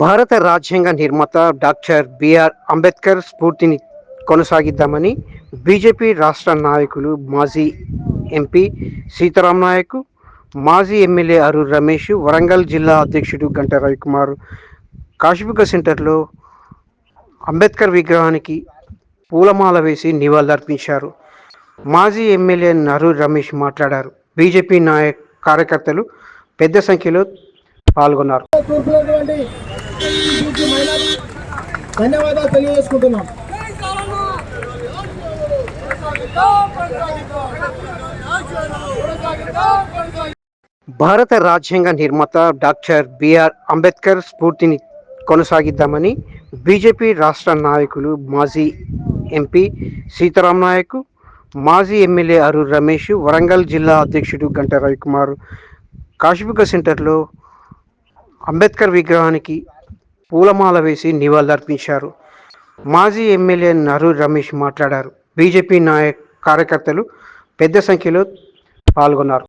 భారత రాజ్యాంగ నిర్మాత డాక్టర్ బిఆర్ అంబేద్కర్ స్ఫూర్తిని కొనసాగిద్దామని బీజేపీ రాష్ట్ర నాయకులు మాజీ ఎంపీ సీతారాం నాయక్ మాజీ ఎమ్మెల్యే అరూర్ రమేష్ వరంగల్ జిల్లా అధ్యక్షుడు గంట రవికుమార్ కాశీబుగ్గ సెంటర్లో అంబేద్కర్ విగ్రహానికి పూలమాల వేసి నివాళులర్పించారు. మాజీ ఎమ్మెల్యే నరూర్ రమేష్ మాట్లాడారు. బీజేపీ నాయక్ కార్యకర్తలు పెద్ద సంఖ్యలో పాల్గొన్నారు. ధన్యవాదాలు తెలియజేసుకుంటున్నాం. భారత రాజ్యాంగ నిర్మాత డాక్టర్ బిఆర్ అంబేద్కర్ స్ఫూర్తిని కొనసాగిద్దామని బీజేపీ రాష్ట్ర నాయకులు మాజీ ఎంపీ సీతారాం నాయక్ మాజీ ఎమ్మెల్యే అరు రమేష్ వరంగల్ జిల్లా అధ్యక్షుడు గంట రవికుమార్ కాశీబుగ్గ సెంటర్లో అంబేద్కర్ విగ్రహానికి పూలమాల వేసి నివాళులర్పించారు. మాజీ ఎమ్మెల్యే నరు రమేష్ మాట్లాడారు. బీజేపీ నాయ కార్యకర్తలు పెద్ద సంఖ్యలో పాల్గొన్నారు.